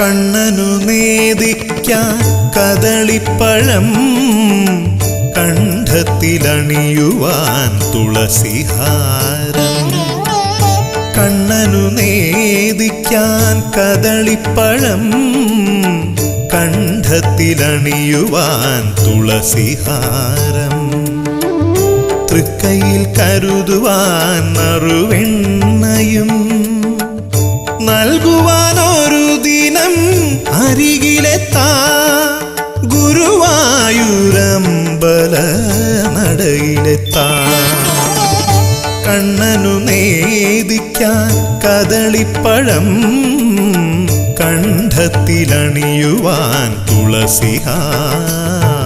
കണ്ണനു നേദിക്കാൻ കദളിപ്പഴം കണ്ഠത്തിലണിയുവാൻ തുളസിഹാരം. കണ്ണനു നേദിക്കാൻ കദളിപ്പഴം കണ്ഠത്തിലണിയുവാൻ തുളസിഹാരം. തൃക്കയിൽ കരുതുവാൻ നറുവെണ്ണയും നൽകുവാനൊരു ദിനം അരികിലെത്താ ഗുരുവായൂരമ്പല നടയിലെത്താ കണ്ണനു നേദിക്കാൻ കദളിപ്പഴം കണ്ഠത്തിലണിയുവാൻ തുളസിഹാരം